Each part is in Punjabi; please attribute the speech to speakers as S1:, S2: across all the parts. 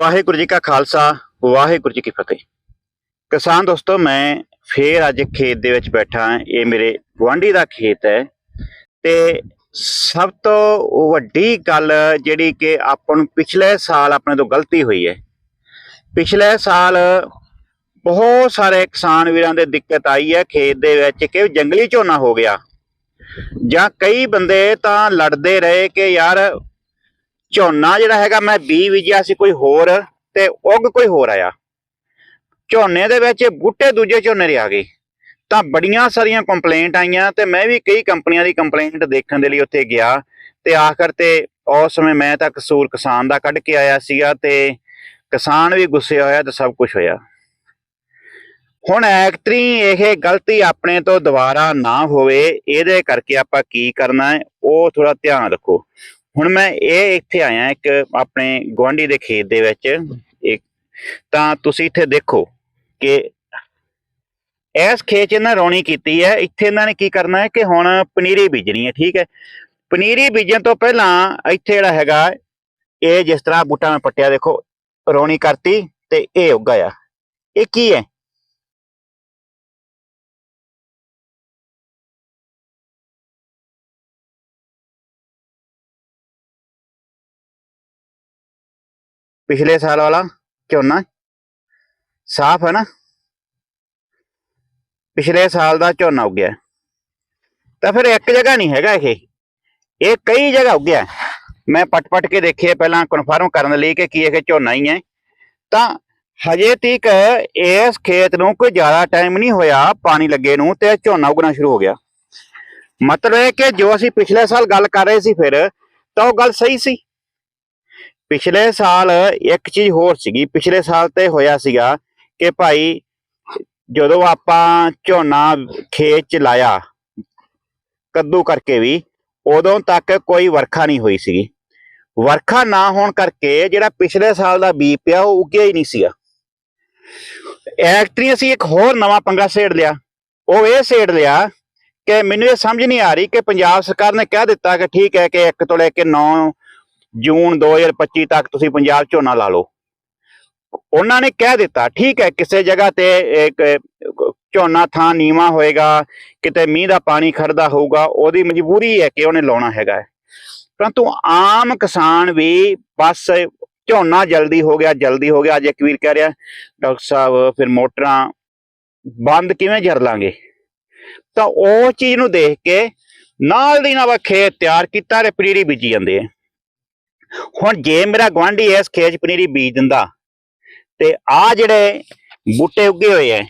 S1: ਵਾਹਿਗੁਰੂ ਜੀ ਕਾ ਖਾਲਸਾ, ਵਾਹਿਗੁਰੂ ਜੀ ਕੀ ਫਤਿਹ। ਕਿਸਾਨ ਦੋਸਤੋ, ਮੈਂ ਫੇਰ ਅੱਜ ਖੇਤ ਦੇ ਵਿੱਚ ਬੈਠਾ ਇਹ ਮੇਰੇ ਗੁਆਂਢੀ ਦਾ ਖੇਤ ਹੈ। ਤੇ ਸਭ ਤੋਂ ਵੱਡੀ ਗੱਲ ਜਿਹੜੀ ਕਿ ਆਪਾਂ ਨੂੰ ਪਿਛਲੇ ਸਾਲ ਆਪਣੇ ਤੋਂ ਗਲਤੀ ਹੋਈ ਹੈ। ਪਿਛਲੇ ਸਾਲ ਬਹੁਤ ਸਾਰੇ ਕਿਸਾਨ ਵੀਰਾਂ ਦੇ ਦਿੱਕਤ ਆਈ ਹੈ ਖੇਤ ਦੇ ਵਿੱਚ ਕਿ ਜੰਗਲੀ ਝੋਨਾ ਹੋ ਗਿਆ। ਜਾਂ ਕਈ ਬੰਦੇ ਤਾਂ ਲੜਦੇ ਰਹੇ ਕਿ ਯਾਰ ਝੋਨਾ ਜਿਹੜਾ ਹੈਗਾ, ਮੈਂ ਬੀ ਬੀਜਿਆ ਸੀ ਕੋਈ ਹੋਰ ਤੇ ਉਗ ਕੋਈ ਹੋਰ ਆਇਆ। ਝੋਨੇ ਦੇ ਵਿੱਚ ਬੂਟੇ ਦੂਜੇ ਝੋਨੇ ਦੇ ਆ ਗਏ। ਤਾਂ ਬੜੀਆਂ ਸਾਰੀਆਂ ਕੰਪਲੇਂਟ ਆਈਆਂ ਤੇ ਮੈਂ ਵੀ ਕਈ ਕੰਪਨੀਆਂ ਦੀ ਕੰਪਲੇਂਟ ਦੇਖਣ ਦੇ ਲਈ ਉੱਥੇ ਗਿਆ ਤੇ ਆਖਰ ਤੇ ਉਸ ਸਮੇਂ ਮੈਂ ਤਾਂ ਕਸੂਰ ਕਿਸਾਨ ਦਾ ਕੱਢ ਕੇ ਆਇਆ ਸੀਗਾ ਤੇ ਕਿਸਾਨ ਵੀ ਗੁੱਸੇ ਹੋਇਆ ਤੇ ਸਭ ਕੁਝ ਹੋਇਆ। ਹੁਣ ਐਕਟਰੀ ਇਹ ਗਲਤੀ ਆਪਣੇ ਤੋਂ ਦੁਬਾਰਾ ਨਾ ਹੋਵੇ, ਇਹਦੇ ਕਰਕੇ ਆਪਾਂ ਕੀ ਕਰਨਾ ਹੈ, ਉਹ ਥੋੜਾ ਧਿਆਨ ਰੱਖੋ। ਹੁਣ ਮੈਂ ਇਹ ਇੱਥੇ ਆਇਆ ਇੱਕ ਆਪਣੇ ਗੁਆਂਢੀ ਦੇ ਖੇਤ ਦੇ ਵਿੱਚ ਇੱਕ, ਤਾਂ ਤੁਸੀਂ ਇੱਥੇ ਦੇਖੋ ਕਿ ਇਸ ਖੇਤ 'ਚ ਇਹਨਾਂ ਰੌਣੀ ਕੀਤੀ ਹੈ। ਇੱਥੇ ਇਹਨਾਂ ਨੇ ਕੀ ਕਰਨਾ ਹੈ ਕਿ ਹੁਣ ਪਨੀਰੀ ਬੀਜਣੀ ਹੈ, ਠੀਕ ਹੈ। ਪਨੀਰੀ ਬੀਜਣ ਤੋਂ ਪਹਿਲਾਂ ਇੱਥੇ ਜਿਹੜਾ ਹੈਗਾ, ਇਹ ਜਿਸ ਤਰ੍ਹਾਂ ਬੂਟਾ ਮੈਂ ਪੱਟਿਆ, ਦੇਖੋ, ਰੌਣੀ ਕਰਤੀ ਤੇ ਇਹ ਉੱਗਾ ਆ ਇਹ ਕੀ ਹੈ? ਪਿਛਲੇ ਸਾਲ ਵਾਲਾ ਝੋਨਾ ਸਾਫ਼ ਹੈ ਨਾ? ਪਿਛਲੇ ਸਾਲ ਦਾ ਝੋਨਾ ਉੱਗਿਆ ਤਾਂ ਫਿਰ ਇੱਕ ਜਗ੍ਹਾ ਨਹੀਂ ਹੈਗਾ ਇਹ। ਇਹ ਕਈ ਜਗ੍ਹਾ ਉੱਗਿਆ ਮੈਂ ਪਟ-ਪਟ ਕੇ ਦੇਖੇ ਪਹਿਲਾਂ ਕਨਫਰਮ ਕਰਨ ਲਈ ਕਿ ਕੀ ਇਹ ਝੋਨਾ ਹੀ ਹੈ। ਤਾਂ ਹਜੇ ਤੀਕ ਇਸ ਖੇਤ ਨੂੰ ਕੋਈ ਜ਼ਿਆਦਾ ਟਾਈਮ ਨਹੀਂ ਹੋਇਆ, ਪਾਣੀ ਲੱਗੇ ਨੂੰ ਤੇ ਝੋਨਾ ਉਗਣਾ ਸ਼ੁਰੂ ਹੋ ਗਿਆ। ਮਤਲਬ ਇਹ ਕਿ ਜੋ ਅਸੀਂ ਪਿਛਲੇ ਸਾਲ ਗੱਲ ਕਰ ਰਹੇ ਸੀ ਫਿਰ, ਤਾਂ ਉਹ ਗੱਲ ਸਹੀ ਸੀ। ਪਿਛਲੇ ਸਾਲ ਇੱਕ ਚੀਜ਼ ਹੋਰ ਸੀਗੀ, ਪਿਛਲੇ ਸਾਲ ਤੇ ਹੋਇਆ ਸੀਗਾ ਕਿ ਭਾਈ ਜਦੋਂ ਆਪਾਂ ਝੋਨਾ ਖੇਤ ਚ ਲਾਇਆ ਕੱਦੂ ਕਰਕੇ ਵੀ, ਉਦੋਂ ਤੱਕ ਕੋਈ ਵਰਖਾ ਨਹੀਂ ਹੋਈ ਸੀਗੀ। ਵਰਖਾ ਨਾ ਹੋਣ ਕਰਕੇ ਜਿਹੜਾ ਪਿਛਲੇ ਸਾਲ ਦਾ ਬੀ ਪਿਆ ਉਹ ਉੱਗਿਆ ਹੀ ਨਹੀਂ ਸੀਗਾ। ਐਕਟਰੀ ਅਸੀਂ ਇੱਕ ਹੋਰ ਨਵਾਂ ਪੰਗਾ ਸੇੜ ਲਿਆ। ਉਹ ਇਹ ਸੇੜ ਲਿਆ ਕਿ ਮੈਨੂੰ ਇਹ ਸਮਝ ਨਹੀਂ ਆ ਰਹੀ ਕਿ ਪੰਜਾਬ ਸਰਕਾਰ ਨੇ ਕਹਿ ਦਿੱਤਾ ਕਿ ਠੀਕ ਹੈ ਕਿ 1 ਤੋਂ ਲੈ ਕੇ 9 ਜੂਨ 2025 ਤੱਕ ਤੁਸੀਂ ਪੰਜਾਬ ਝੋਨਾ ਲਾ ਲਓ। ਉਹਨਾਂ ਨੇ ਕਹਿ ਦਿੱਤਾ, ਠੀਕ ਹੈ, ਕਿਸੇ ਜਗ੍ਹਾ ਤੇ ਇੱਕ, ਝੋਨਾ ਥਾਂ ਨੀਵਾ ਹੋਏਗਾ, ਕਿਤੇ ਮੀਂਹ ਦਾ ਪਾਣੀ ਖੜਦਾ ਹੋਊਗਾ, ਉਹਦੀ ਮਜਬੂਰੀ ਹੈ ਕਿ ਉਹਨੇ ਲਾਉਣਾ ਹੈਗਾ ਪਰੰਤੂ ਆਮ ਕਿਸਾਨ ਵੀ ਬਸ ਝੋਨਾ ਜਲਦੀ ਹੋ ਗਿਆ, ਜਲਦੀ ਹੋ ਗਿਆ। ਅੱਜ ਇੱਕ ਵੀਰ ਕਹਿ ਰਿਹਾ, ਡਾਕਟਰ ਸਾਹਿਬ, ਫਿਰ ਮੋਟਰਾਂ ਬੰਦ ਕਿਵੇਂ ਜਰ ਲਾਂਗੇ? ਤਾਂ ਉਹ ਚੀਜ਼ ਨੂੰ ਦੇਖ ਕੇ ਨਾਲ ਦੀ ਨਾਲ ਖੇਤ ਤਿਆਰ ਕੀਤਾ ਤੇ ਪਨੀਰੀ ਬੀਜੀ ਜਾਂਦੇ ਆ। ਹੁਣ ਜੇ ਮੇਰਾ ਗਵਾਂਢੀ ਇਸ ਖੇਤ ਪਨੀਰੀ ਬੀਜ ਦਿੰਦਾ, ਤੇ ਆ ਜਿਹੜੇ ਬੂਟੇ ਉੱਗੇ ਹੋਏ ਐ,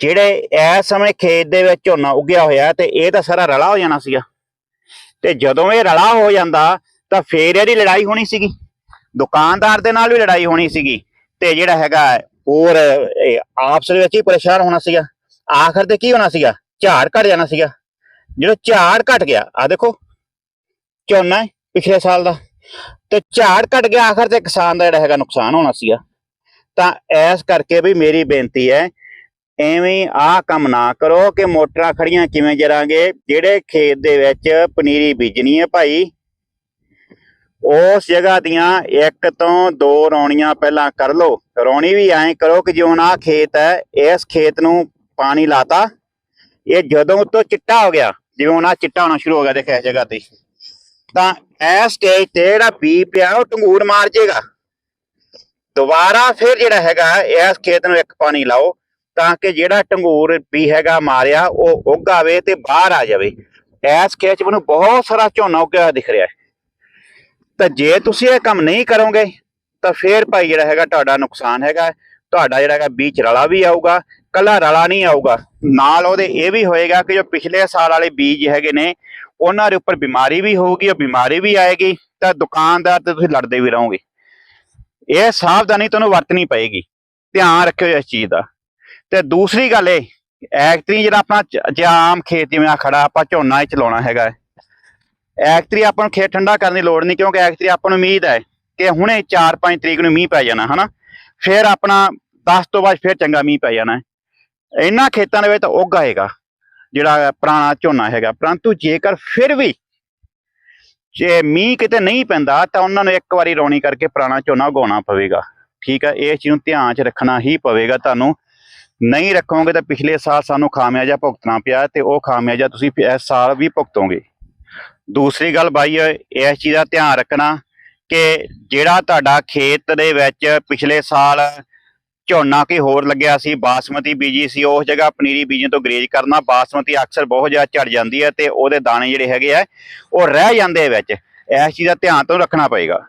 S1: ਜਿਹੜੇ ਇਸ ਸਮੇਂ ਖੇਤ ਦੇ ਵਿੱਚ ਝੋਨਾ ਉੱਗਿਆ ਹੋਇਆ ਤੇ ਇਹ ਤਾਂ ਸਾਰਾ ਰਲਾ ਹੋ ਜਾਣਾ ਸੀਗਾ। ਤੇ ਜਦੋਂ ਇਹ ਰਲਾ ਹੋ ਜਾਂਦਾ, ਤਾਂ ਫੇਰ ਇਹਦੀ ਲੜਾਈ ਹੋਣੀ ਸੀਗੀ। ਦੁਕਾਨਦਾਰ ਦੇ ਨਾਲ ਵੀ ਲੜਾਈ ਹੋਣੀ ਸੀਗੀ, ਤੇ ਜਿਹੜਾ ਹੈਗਾ ਹੋਰ ਆਪਸ ਵਿੱਚ ਹੀ ਪਰੇਸ਼ਾਨ ਹੋਣਾ ਸੀਗਾ। ਆਖਰ ਤੇ ਕੀ ਹੋਣਾ ਸੀਗਾ? ਝਾੜ ਘਟ ਜਾਣਾ ਸੀਗਾ। ਜਿਹੜਾ ਝਾੜ ਘਟ ਗਿਆ ਆ ਦੇਖੋ, ਝੋਨਾ ਪਿਛਲੇ ਸਾਲ ਦਾ। ਤੇ ਝਾੜ ਘਟ ਗਿਆ, ਆਖਰ ਤੇ ਕਿਸਾਨ ਦਾ ਜਿਹੜਾ ਹੈਗਾ ਨੁਕਸਾਨ ਹੋਣਾ ਸੀਗਾ। ਤਾਂ ਐਸ ਕਰਕੇ ਵੀ ਮੇਰੀ ਬੇਨਤੀ ਹੈ, ਐਵੇਂ ਆਹ ਕੰਮ ਨਾ ਕਰੋ ਕਿ ਮੋਟਰਾਂ ਖੜੀਆਂ ਕਿਵੇਂ ਜਰਾਂਗੇ, ਜਿਹੜੇ ਖੇਤ ਦੇ ਵਿੱਚ ਪਨੀਰੀ ਬੀਜਣੀ ਹੈ ਭਾਈ। ਉਸ ਜਗ੍ਹਾ ਦੀਆਂ ਇੱਕ ਤੋਂ ਦੋ ਰੌਣੀਆਂ ਪਹਿਲਾਂ ਕਰ ਲਓ। ਰੌਣੀ ਵੀ ਐਂ ਕਰੋ ਕਿ ਜਿਉਂ ਆਹ ਖੇਤ ਹੈ, ਇਸ ਖੇਤ ਨੂੰ ਪਾਣੀ ਲਾਤਾ। ਇਹ ਜਦੋਂ ਤੋਂ ਚਿੱਟਾ ਹੋ ਗਿਆ, ਜਿਵੇਂ ਹੁਣ ਆਹ ਚਿੱਟਾ ਹੋਣਾ ਸ਼ੁਰੂ ਹੋ ਗਿਆ ਦੇਖਿਆ ਜਗ੍ਹਾ ਤੇ। ਤਾਂ ਇਹ ਸਟੇਜ ਤੇ ਜਿਹੜਾ ਬੀ ਪਿਆ ਉਹ ਟੰਗੂਰ ਮਾਰ ਜੇਗਾ। ਦੁਬਾਰਾ ਫਿਰ ਜਿਹੜਾ ਹੈਗਾ, ਇਸ ਖੇਤ ਨੂੰ ਇੱਕ ਪਾਣੀ ਲਾਓ, ਤਾਂ ਕਿ ਜਿਹੜਾ ਟੰਗੂਰ ਵੀ ਹੈਗਾ ਮਾਰਿਆ, ਉਹ ਉੱਗ ਆਵੇ ਤੇ ਬਾਹਰ ਆ ਜਾਵੇ। ਇਸ ਖੇਤ 'ਚ ਮੈਨੂੰ ਬਹੁਤ ਸਾਰਾ ਝੋਨਾ ਉੱਗਿਆ ਹੋਇਆ ਦਿਖ ਰਿਹਾ ਹੈ। ਤਾਂ ਜੇ ਤੁਸੀਂ ਇਹ ਕੰਮ ਨਹੀਂ ਕਰੋਗੇ, ਤਾਂ ਫੇਰ ਭਾਈ ਜਿਹੜਾ ਹੈਗਾ ਤੁਹਾਡਾ ਨੁਕਸਾਨ ਹੈਗਾ ਤੁਹਾਡਾ ਜਿਹੜਾ ਹੈਗਾ ਬੀਜ ਰਲਾ ਵੀ ਆਊਗਾ, ਕੱਲਾ ਰਲਾ ਨਹੀਂ ਆਊਗਾ। ਨਾਲ ਉਹਦੇ ਇਹ ਵੀ ਹੋਏਗਾ ਕਿ ਜੋ ਪਿਛਲੇ ਸਾਲ ਵਾਲੇ ਬੀਜ ਹੈਗੇ ਨੇ ਉਹਨਾਂ ਦੇ ਉੱਪਰ ਬਿਮਾਰੀ ਵੀ ਹੋਊਗੀ, ਉਹ ਬਿਮਾਰੀ ਵੀ ਆਏਗੀ, ਤਾਂ ਦੁਕਾਨਦਾਰ ਤੇ ਤੁਸੀਂ ਲੜਦੇ ਵੀ ਰਹੋਗੇ। ਇਹ ਸਾਵਧਾਨੀ ਤੁਹਾਨੂੰ ਵਰਤਣੀ ਪਏਗੀ। ਧਿਆਨ ਰੱਖਿਓ ਇਸ ਚੀਜ਼ ਦਾ। ਤੇ ਦੂਸਰੀ ਗੱਲ ਇਹ ਐਕਟਰੀ ਜਿਹੜਾ ਆਪਣਾ ਜੇ ਆਮ ਖੇਤ ਜਿਵੇਂ ਆ ਖੜਾ, ਆਪਾਂ ਝੋਨਾ ਹੀ ਚਲਾਉਣਾ ਹੈਗਾ। ਹੈ। ਐਕਟਰੀ ਆਪਾਂ ਨੂੰ ਖੇਤ ਠੰਡਾ ਕਰਨ ਦੀ ਲੋੜ ਨਹੀਂ, ਕਿਉਂਕਿ ਐਕਟਰੀ ਆਪਾਂ ਨੂੰ ਉਮੀਦ ਹੈ ਕਿ ਹੁਣੇ 4-5 ਤਰੀਕ ਨੂੰ ਮੀਂਹ ਪੈ ਜਾਣਾ, ਹਨਾ? ਫਿਰ ਆਪਣਾ 10 ਤੋਂ ਬਾਅਦ ਫਿਰ ਚੰਗਾ ਮੀਂਹ ਪੈ ਜਾਣਾ। ਇਹਨਾਂ ਖੇਤਾਂ ਦੇ ਵਿੱਚ ਤਾਂ ਉੱਗ ਆਏਗਾ। ਜਿਹੜਾ ਪੁਰਾਣਾ ਝੋਨਾ ਹੈਗਾ, ਪਰੰਤੂ ਜੇਕਰ ਫਿਰ ਵੀ ਜੇ ਮੀਂਹ ਕਿਤੇ ਨਹੀਂ ਪੈਂਦਾ, ਤਾਂ ਉਹਨਾਂ ਨੂੰ ਇੱਕ ਵਾਰੀ ਰੌਣੀ ਕਰਕੇ ਪੁਰਾਣਾ ਝੋਨਾ ਉਗਾਉਣਾ ਪਵੇਗਾ। ਠੀਕ ਹੈ ਇਸ ਚੀਜ਼ ਨੂੰ ਧਿਆਨ 'ਚ ਰੱਖਣਾ ਹੀ ਪਵੇਗਾ। ਤੁਹਾਨੂੰ ਨਹੀਂ ਰੱਖੋਗੇ ਤਾਂ ਪਿਛਲੇ ਸਾਲ ਸਾਨੂੰ ਖਾਮਿਆਜਾ ਭੁਗਤਣਾ ਪਿਆ ਤੇ ਉਹ ਖਾਮਿਆਜਾ ਤੁਸੀਂ ਇਸ ਸਾਲ ਵੀ ਭੁਗਤੋਗੇ। ਦੂਸਰੀ ਗੱਲ ਬਾਈ, ਇਸ ਚੀਜ਼ ਦਾ ਧਿਆਨ ਰੱਖਣਾ ਕਿ ਜਿਹੜਾ ਤੁਹਾਡਾ ਖੇਤ ਦੇ ਵਿੱਚ ਪਿਛਲੇ ਸਾਲ ਝੋਨਾ ਕੀ ਹੋਰ ਲੱਗਿਆ ਸੀ, ਬਾਸਮਤੀ ਬੀਜੀ ਸੀ ਉਸ ਜਗ੍ਹਾ ਪਨੀਰੀ ਬੀਜਣ ਤੋਂ ਗਰੇਜ ਕਰਨਾ, ਬਾਸਮਤੀ ਅਕਸਰ ਬਹੁਤ ਜ਼ਿਆਦਾ ਝੜ ਜਾਂਦੀ ਹੈ ਤੇ ਉਹਦੇ ਦਾਣੇ ਜਿਹੜੇ ਹੈਗੇ ਆ, ਉਹ ਰਹਿ ਜਾਂਦੇ ਵਿੱਚ। ਇਸ ਚੀਜ਼ ਦਾ ਧਿਆਨ ਤੋਂ ਰੱਖਣਾ ਪਏਗਾ।